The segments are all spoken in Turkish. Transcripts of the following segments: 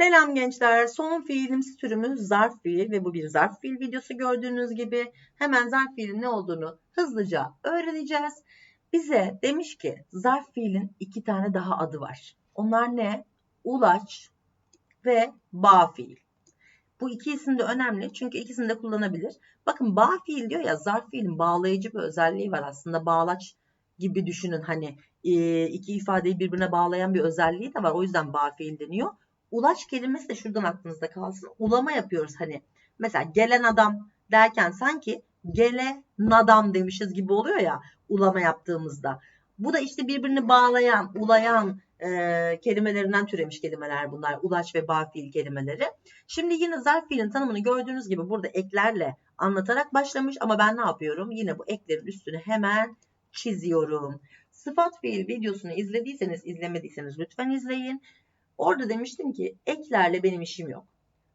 Selam gençler. Son fiilimsi türümüz zarf fiil ve bu bir zarf fiil videosu gördüğünüz gibi hemen zarf fiilin ne olduğunu hızlıca öğreneceğiz. Bize demiş ki zarf fiilin iki tane daha adı var. Onlar ne? Ulaç ve bağ fiil. Bu iki isim de önemli çünkü ikisini de kullanabilir. Bakın bağ fiil diyor ya zarf fiilin bağlayıcı bir özelliği var aslında bağlaç gibi düşünün hani iki ifadeyi birbirine bağlayan bir özelliği de var. O yüzden bağ fiil deniyor ulaş kelimesi de şuradan aklınızda kalsın. Ulama yapıyoruz hani. Mesela gelen adam derken sanki gele nadam demişiz gibi oluyor ya ulama yaptığımızda. Bu da işte birbirini bağlayan, ulayan e, kelimelerinden türemiş kelimeler bunlar. Ulaş ve bağ fiil kelimeleri. Şimdi yine zarf fiilin tanımını gördüğünüz gibi burada eklerle anlatarak başlamış ama ben ne yapıyorum? Yine bu eklerin üstünü hemen çiziyorum. Sıfat fiil videosunu izlediyseniz, izlemediyseniz lütfen izleyin. Orada demiştim ki eklerle benim işim yok.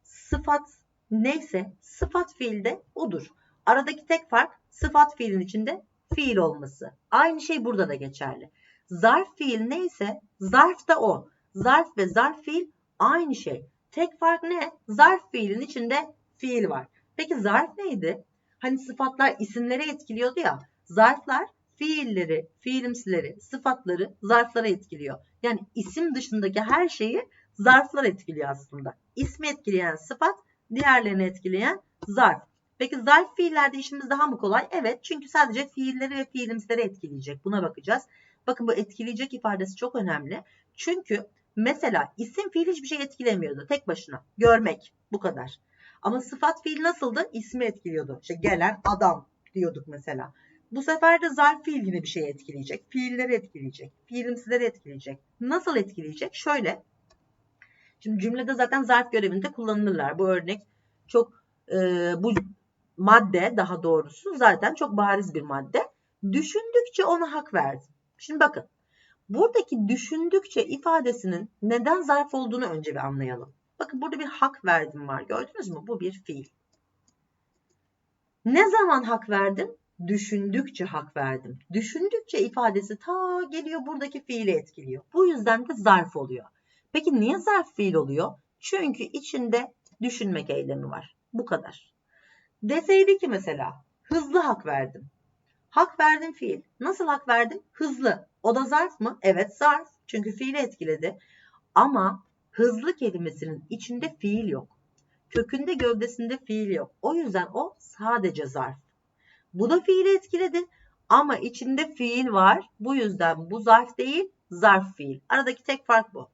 Sıfat neyse sıfat fiilde odur. Aradaki tek fark sıfat fiilin içinde fiil olması. Aynı şey burada da geçerli. Zarf fiil neyse zarf da o. Zarf ve zarf fiil aynı şey. Tek fark ne? Zarf fiilin içinde fiil var. Peki zarf neydi? Hani sıfatlar isimlere etkiliyordu ya. Zarflar fiilleri, fiilimsileri, sıfatları zarflara etkiliyor. Yani isim dışındaki her şeyi zarflar etkiliyor aslında. İsmi etkileyen sıfat, diğerlerini etkileyen zarf. Peki zarf fiillerde işimiz daha mı kolay? Evet çünkü sadece fiilleri ve fiilimsileri etkileyecek. Buna bakacağız. Bakın bu etkileyecek ifadesi çok önemli. Çünkü mesela isim fiil hiçbir şey etkilemiyordu tek başına. Görmek bu kadar. Ama sıfat fiil nasıldı? İsmi etkiliyordu. İşte gelen adam diyorduk mesela. Bu sefer de zarf fiil yine bir şey etkileyecek. Fiilleri etkileyecek. Fiilimsileri etkileyecek. Nasıl etkileyecek? Şöyle. Şimdi cümlede zaten zarf görevinde kullanılırlar. Bu örnek çok e, bu madde daha doğrusu zaten çok bariz bir madde. Düşündükçe ona hak verdim. Şimdi bakın. Buradaki düşündükçe ifadesinin neden zarf olduğunu önce bir anlayalım. Bakın burada bir hak verdim var. Gördünüz mü? Bu bir fiil. Ne zaman hak verdim? Düşündükçe hak verdim. Düşündükçe ifadesi ta geliyor buradaki fiili etkiliyor. Bu yüzden de zarf oluyor. Peki niye zarf fiil oluyor? Çünkü içinde düşünmek eylemi var. Bu kadar. Deseydi ki mesela hızlı hak verdim. Hak verdim fiil. Nasıl hak verdim? Hızlı. O da zarf mı? Evet zarf. Çünkü fiili etkiledi. Ama hızlı kelimesinin içinde fiil yok. Kökünde gövdesinde fiil yok. O yüzden o sadece zarf. Bu da fiili etkiledi. Ama içinde fiil var. Bu yüzden bu zarf değil zarf fiil. Aradaki tek fark bu.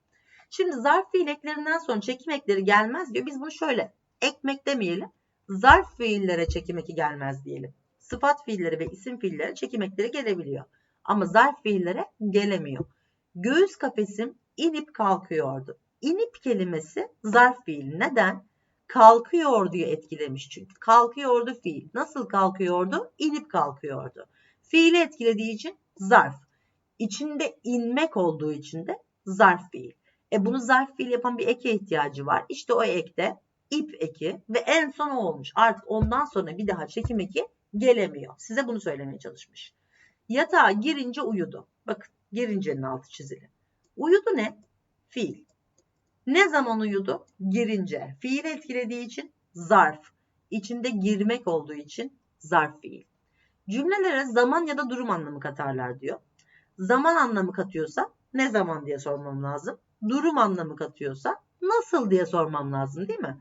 Şimdi zarf fiil eklerinden sonra çekim ekleri gelmez diyor. Biz bunu şöyle ekmek demeyelim. Zarf fiillere çekim eki gelmez diyelim. Sıfat fiilleri ve isim fiillere çekim ekleri gelebiliyor. Ama zarf fiillere gelemiyor. Göğüs kafesim inip kalkıyordu. İnip kelimesi zarf fiil. Neden? Kalkıyor diye etkilemiş çünkü. Kalkıyordu fiil. Nasıl kalkıyordu? İnip kalkıyordu. Fiili etkilediği için zarf. İçinde inmek olduğu için de zarf fiil. E bunu zarf fiil yapan bir eke ihtiyacı var. İşte o ekte ip eki ve en son olmuş. Artık ondan sonra bir daha çekim eki gelemiyor. Size bunu söylemeye çalışmış. Yatağa girince uyudu. Bakın girincenin altı çizili. Uyudu ne? Fiil. Ne zaman uyudu? Girince. Fiil etkilediği için zarf. İçinde girmek olduğu için zarf fiil. Cümlelere zaman ya da durum anlamı katarlar diyor. Zaman anlamı katıyorsa ne zaman diye sormam lazım. Durum anlamı katıyorsa nasıl diye sormam lazım değil mi?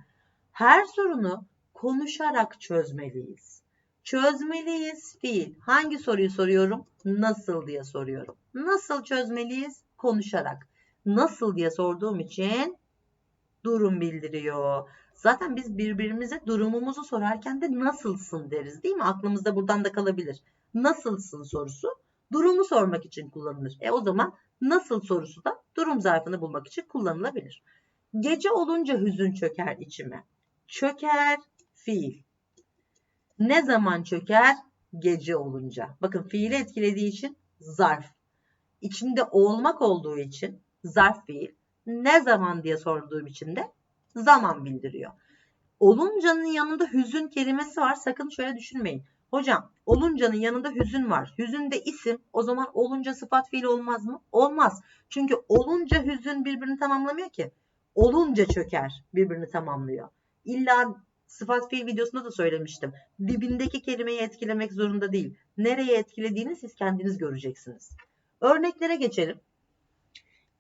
Her sorunu konuşarak çözmeliyiz. Çözmeliyiz fiil. Hangi soruyu soruyorum? Nasıl diye soruyorum. Nasıl çözmeliyiz? Konuşarak nasıl diye sorduğum için durum bildiriyor. Zaten biz birbirimize durumumuzu sorarken de nasılsın deriz değil mi? Aklımızda buradan da kalabilir. Nasılsın sorusu durumu sormak için kullanılır. E o zaman nasıl sorusu da durum zarfını bulmak için kullanılabilir. Gece olunca hüzün çöker içime. Çöker fiil. Ne zaman çöker? Gece olunca. Bakın fiili etkilediği için zarf. İçinde olmak olduğu için zarf fiil. Ne zaman diye sorduğum için de zaman bildiriyor. Oluncanın yanında hüzün kelimesi var. Sakın şöyle düşünmeyin. Hocam oluncanın yanında hüzün var. Hüzün de isim. O zaman olunca sıfat fiil olmaz mı? Olmaz. Çünkü olunca hüzün birbirini tamamlamıyor ki. olunca çöker. Birbirini tamamlıyor. İlla sıfat fiil videosunda da söylemiştim. Dibindeki kelimeyi etkilemek zorunda değil. Nereye etkilediğini siz kendiniz göreceksiniz. Örneklere geçelim.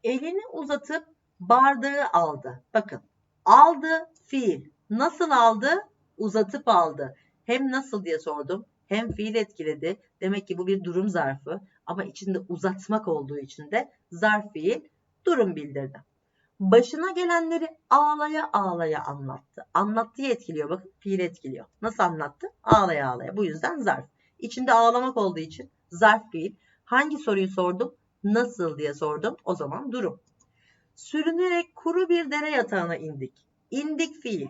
Elini uzatıp bardağı aldı. Bakın aldı fiil. Nasıl aldı? Uzatıp aldı. Hem nasıl diye sordum hem fiil etkiledi. Demek ki bu bir durum zarfı ama içinde uzatmak olduğu için de zarf fiil durum bildirdi. Başına gelenleri ağlaya ağlaya anlattı. Anlattığı etkiliyor bakın fiil etkiliyor. Nasıl anlattı? Ağlaya ağlaya. Bu yüzden zarf. İçinde ağlamak olduğu için zarf fiil. Hangi soruyu sordum? Nasıl diye sordum. O zaman durum. Sürünerek kuru bir dere yatağına indik. İndik fiil.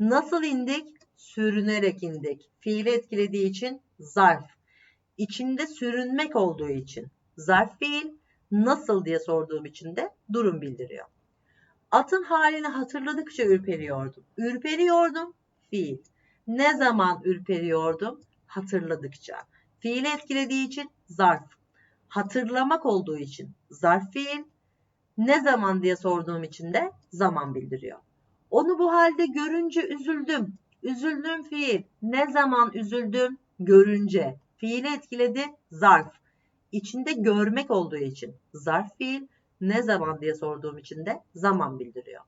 Nasıl indik? Sürünerek indik. Fiili etkilediği için zarf. İçinde sürünmek olduğu için zarf fiil. Nasıl diye sorduğum için de durum bildiriyor. Atın halini hatırladıkça ürperiyordum. Ürperiyordum fiil. Ne zaman ürperiyordum? Hatırladıkça. Fiili etkilediği için zarf. Hatırlamak olduğu için zarf fiil. Ne zaman diye sorduğum için de zaman bildiriyor. Onu bu halde görünce üzüldüm. Üzüldüm fiil. Ne zaman üzüldüm? Görünce. Fiili etkiledi zarf. İçinde görmek olduğu için zarf fiil. Ne zaman diye sorduğum için de zaman bildiriyor.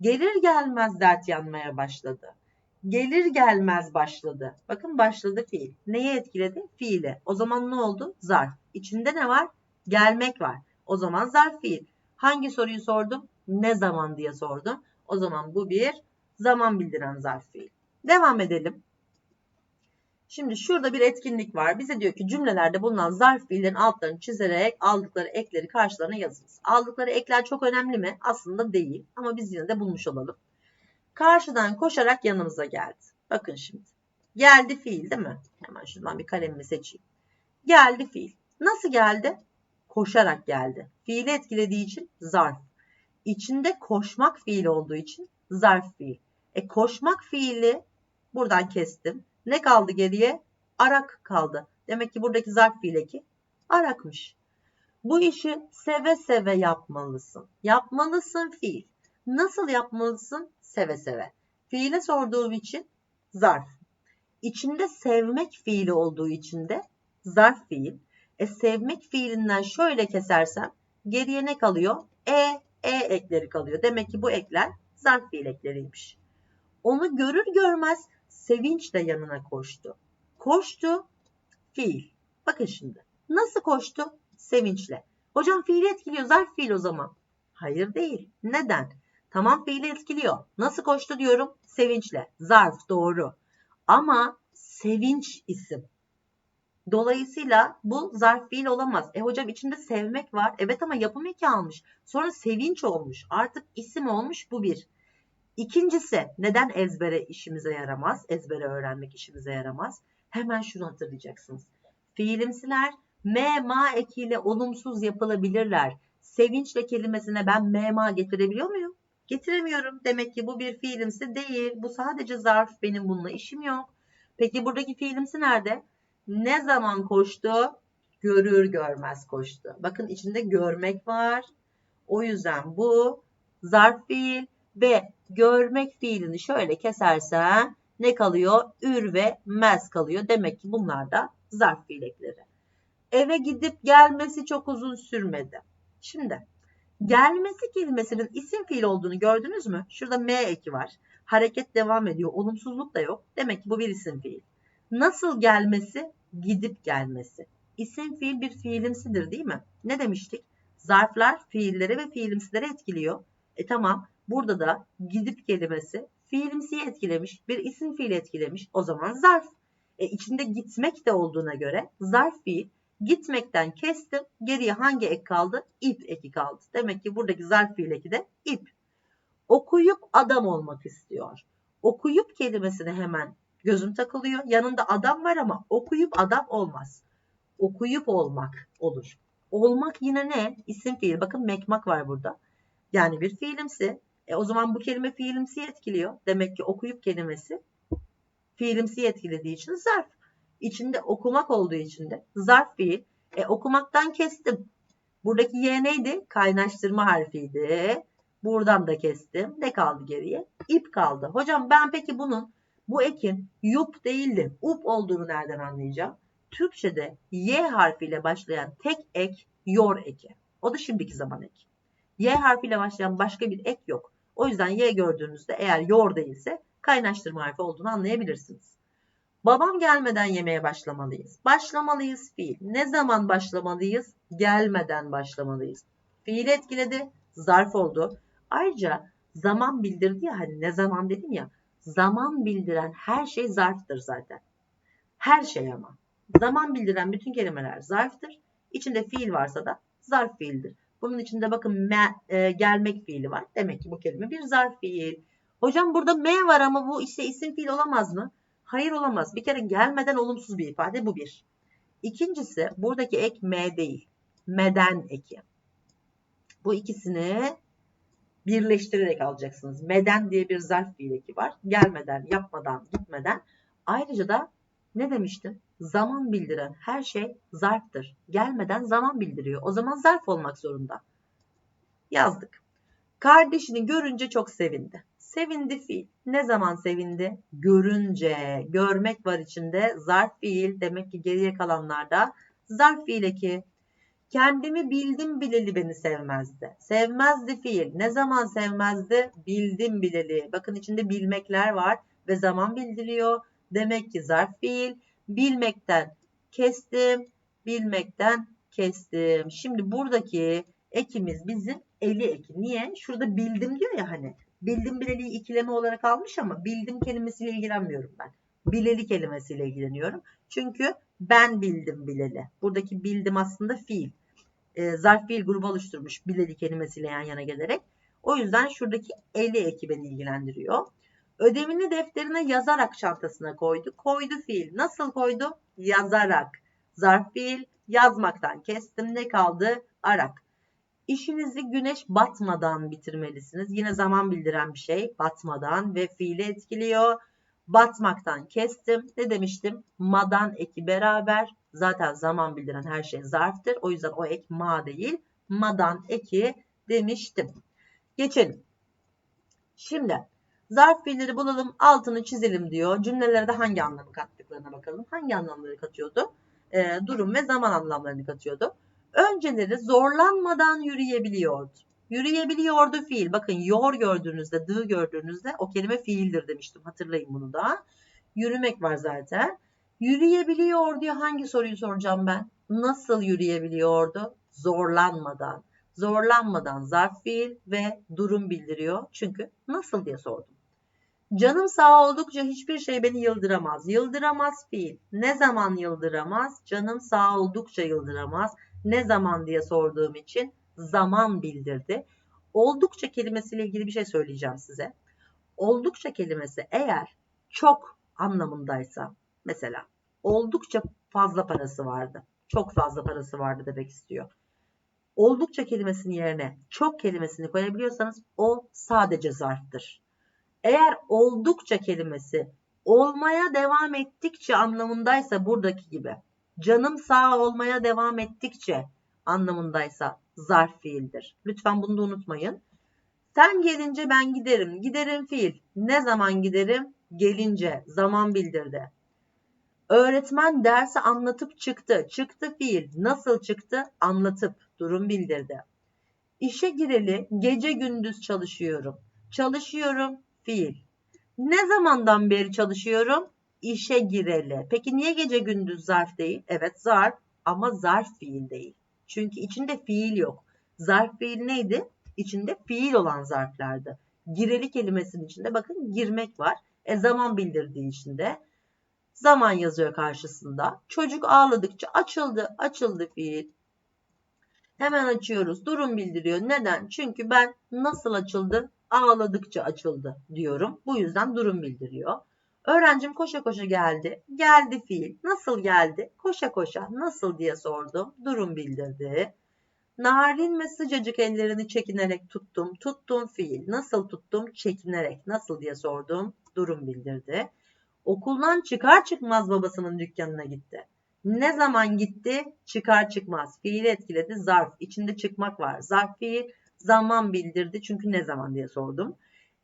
Gelir gelmez dert yanmaya başladı. Gelir gelmez başladı. Bakın başladı fiil. Neyi etkiledi? Fiili. O zaman ne oldu? Zarf. İçinde ne var? Gelmek var. O zaman zarf fiil. Hangi soruyu sordum? Ne zaman diye sordum. O zaman bu bir zaman bildiren zarf fiil. Devam edelim. Şimdi şurada bir etkinlik var. Bize diyor ki cümlelerde bulunan zarf fiillerin altlarını çizerek aldıkları ekleri karşılarına yazınız. Aldıkları ekler çok önemli mi? Aslında değil ama biz yine de bulmuş olalım. Karşıdan koşarak yanımıza geldi. Bakın şimdi. Geldi fiil değil mi? Hemen şuradan bir kalemimi seçeyim. Geldi fiil. Nasıl geldi? Koşarak geldi. Fiili etkilediği için zarf. İçinde koşmak fiili olduğu için zarf fiil. E koşmak fiili buradan kestim. Ne kaldı geriye? Arak kaldı. Demek ki buradaki zarf fiil eki arakmış. Bu işi seve seve yapmalısın. Yapmalısın fiil. Nasıl yapmalısın? Seve seve. Fiile sorduğum için zarf. İçinde sevmek fiili olduğu için de zarf fiil. E sevmek fiilinden şöyle kesersem geriye ne kalıyor? E, e ekleri kalıyor. Demek ki bu ekler zarf fiil ekleriymiş. Onu görür görmez sevinçle yanına koştu. Koştu fiil. Bakın şimdi. Nasıl koştu? Sevinçle. Hocam fiili etkiliyor. Zarf fiil o zaman. Hayır değil. Neden? Tamam fiili etkiliyor. Nasıl koştu diyorum? Sevinçle. Zarf doğru. Ama sevinç isim. Dolayısıyla bu zarf fiil olamaz. E hocam içinde sevmek var. Evet ama yapım eki almış. Sonra sevinç olmuş. Artık isim olmuş bu bir. İkincisi neden ezbere işimize yaramaz? Ezbere öğrenmek işimize yaramaz. Hemen şunu hatırlayacaksınız. Fiilimsiler me ma ekiyle olumsuz yapılabilirler. Sevinçle kelimesine ben me ma getirebiliyor muyum? Getiremiyorum. Demek ki bu bir fiilimsi değil. Bu sadece zarf. Benim bununla işim yok. Peki buradaki fiilimsi nerede? Ne zaman koştu? Görür görmez koştu. Bakın içinde görmek var. O yüzden bu zarf fiil ve görmek fiilini şöyle kesersen ne kalıyor? Ür ve mez kalıyor. Demek ki bunlar da zarf fiilekleri. Eve gidip gelmesi çok uzun sürmedi. Şimdi gelmesi kelimesinin isim fiil olduğunu gördünüz mü? Şurada M eki var. Hareket devam ediyor. Olumsuzluk da yok. Demek ki bu bir isim fiil. Nasıl gelmesi? Gidip gelmesi. İsim fiil bir fiilimsidir değil mi? Ne demiştik? Zarflar fiilleri ve fiilimsileri etkiliyor. E tamam. Burada da gidip kelimesi fiilimsiyi etkilemiş. Bir isim fiili etkilemiş. O zaman zarf. E içinde gitmek de olduğuna göre zarf fiil gitmekten kestim. Geriye hangi ek kaldı? İp eki kaldı. Demek ki buradaki zarf fiil eki de ip. Okuyup adam olmak istiyor. Okuyup kelimesine hemen gözüm takılıyor. Yanında adam var ama okuyup adam olmaz. Okuyup olmak olur. Olmak yine ne? İsim fiil. Bakın mekmak var burada. Yani bir fiilimsi. E o zaman bu kelime fiilimsi etkiliyor. Demek ki okuyup kelimesi fiilimsi etkilediği için zarf. İçinde okumak olduğu için de zarf fiil. E okumaktan kestim. Buradaki y neydi? Kaynaştırma harfiydi. Buradan da kestim. Ne kaldı geriye? İp kaldı. Hocam ben peki bunun bu ekin yup değildi. Up olduğunu nereden anlayacağım? Türkçe'de Y harfiyle başlayan tek ek yor eki. O da şimdiki zaman eki. Y harfiyle başlayan başka bir ek yok. O yüzden Y gördüğünüzde eğer yor değilse kaynaştırma harfi olduğunu anlayabilirsiniz. Babam gelmeden yemeye başlamalıyız. Başlamalıyız fiil. Ne zaman başlamalıyız? Gelmeden başlamalıyız. Fiil etkiledi, zarf oldu. Ayrıca zaman bildirdi ya hani ne zaman dedim ya. Zaman bildiren her şey zarftır zaten. Her şey ama. Zaman bildiren bütün kelimeler zarftır. İçinde fiil varsa da zarf fiildir. Bunun içinde bakın me, e, gelmek fiili var. Demek ki bu kelime bir zarf fiil. Hocam burada me var ama bu işte isim fiil olamaz mı? Hayır olamaz. Bir kere gelmeden olumsuz bir ifade bu bir. İkincisi buradaki ek me değil. Meden eki. Bu ikisini birleştirerek alacaksınız. Meden diye bir zarf fiil eki var. Gelmeden, yapmadan, gitmeden. Ayrıca da ne demiştim? Zaman bildiren her şey zarftır. Gelmeden zaman bildiriyor. O zaman zarf olmak zorunda. Yazdık. Kardeşini görünce çok sevindi. Sevindi fiil. Ne zaman sevindi? Görünce. Görmek var içinde. Zarf fiil. Demek ki geriye kalanlarda zarf fiil eki. Kendimi bildim bileli beni sevmezdi. Sevmezdi fiil. Ne zaman sevmezdi? Bildim bileli. Bakın içinde bilmekler var ve zaman bildiriyor. Demek ki zarf fiil. Bilmekten kestim. Bilmekten kestim. Şimdi buradaki ekimiz bizim eli eki. Niye? Şurada bildim diyor ya hani. Bildim bileli ikileme olarak almış ama bildim kelimesiyle ilgilenmiyorum ben. Bileli kelimesiyle ilgileniyorum. Çünkü ben bildim bileli. Buradaki bildim aslında fiil. E, zarf fiil grubu oluşturmuş bileli kelimesiyle yan yana gelerek. O yüzden şuradaki eli eki beni ilgilendiriyor. Ödevini defterine yazarak çantasına koydu. Koydu fiil. Nasıl koydu? Yazarak. Zarf fiil yazmaktan kestim. Ne kaldı? Arak. İşinizi güneş batmadan bitirmelisiniz. Yine zaman bildiren bir şey. Batmadan ve fiili etkiliyor. Batmaktan kestim. Ne demiştim? Madan eki beraber. Zaten zaman bildiren her şey zarftır. O yüzden o ek ma değil. Madan eki demiştim. Geçelim. Şimdi zarf fiilleri bulalım. Altını çizelim diyor. Cümlelere de hangi anlamı kattıklarına bakalım. Hangi anlamları katıyordu? Ee, durum ve zaman anlamlarını katıyordu. Önceleri zorlanmadan yürüyebiliyordu. Yürüyebiliyordu fiil. Bakın yor gördüğünüzde, dı gördüğünüzde o kelime fiildir demiştim. Hatırlayın bunu da. Yürümek var zaten. Yürüyebiliyor diyor. Hangi soruyu soracağım ben? Nasıl yürüyebiliyordu? Zorlanmadan. Zorlanmadan zarf fiil ve durum bildiriyor. Çünkü nasıl diye sordum. Canım sağ oldukça hiçbir şey beni yıldıramaz. Yıldıramaz fiil. Ne zaman yıldıramaz? Canım sağ oldukça yıldıramaz. Ne zaman diye sorduğum için zaman bildirdi. Oldukça kelimesiyle ilgili bir şey söyleyeceğim size. Oldukça kelimesi eğer çok anlamındaysa mesela oldukça fazla parası vardı. Çok fazla parası vardı demek istiyor. Oldukça kelimesinin yerine çok kelimesini koyabiliyorsanız o sadece zarftır. Eğer oldukça kelimesi olmaya devam ettikçe anlamındaysa buradaki gibi canım sağ olmaya devam ettikçe anlamındaysa zarf fiildir. Lütfen bunu da unutmayın. Sen gelince ben giderim. Giderim fiil. Ne zaman giderim? Gelince. Zaman bildirdi. Öğretmen dersi anlatıp çıktı. Çıktı fiil. Nasıl çıktı? Anlatıp. Durum bildirdi. İşe gireli gece gündüz çalışıyorum. Çalışıyorum fiil. Ne zamandan beri çalışıyorum? İşe gireli. Peki niye gece gündüz zarf değil? Evet zarf ama zarf fiil değil. Çünkü içinde fiil yok. Zarf fiil neydi? İçinde fiil olan zarflardı. Gireli kelimesinin içinde bakın girmek var. E zaman bildirdiği içinde. Zaman yazıyor karşısında. Çocuk ağladıkça açıldı. Açıldı fiil. Hemen açıyoruz. Durum bildiriyor. Neden? Çünkü ben nasıl açıldı? Ağladıkça açıldı diyorum. Bu yüzden durum bildiriyor. Öğrencim koşa koşa geldi. Geldi fiil. Nasıl geldi? Koşa koşa. Nasıl diye sordum. Durum bildirdi. Narin ve sıcacık ellerini çekinerek tuttum. Tuttum fiil. Nasıl tuttum? Çekinerek. Nasıl diye sordum. Durum bildirdi. Okuldan çıkar çıkmaz babasının dükkanına gitti. Ne zaman gitti? Çıkar çıkmaz. Fiili etkiledi. Zarf. İçinde çıkmak var. Zarf fiil. Zaman bildirdi çünkü ne zaman diye sordum.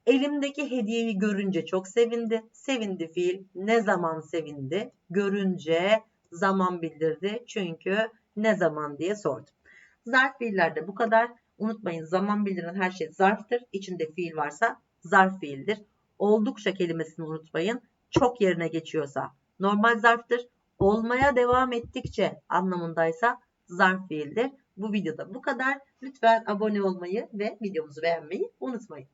Elimdeki hediyeyi görünce çok sevindi. Sevindi fiil. Ne zaman sevindi? Görünce zaman bildirdi. Çünkü ne zaman diye sordum. Zarf fiillerde bu kadar. Unutmayın zaman bildiren her şey zarftır. İçinde fiil varsa zarf fiildir. Oldukça kelimesini unutmayın. Çok yerine geçiyorsa normal zarftır. Olmaya devam ettikçe anlamındaysa zarf fiildir. Bu videoda bu kadar. Lütfen abone olmayı ve videomuzu beğenmeyi unutmayın.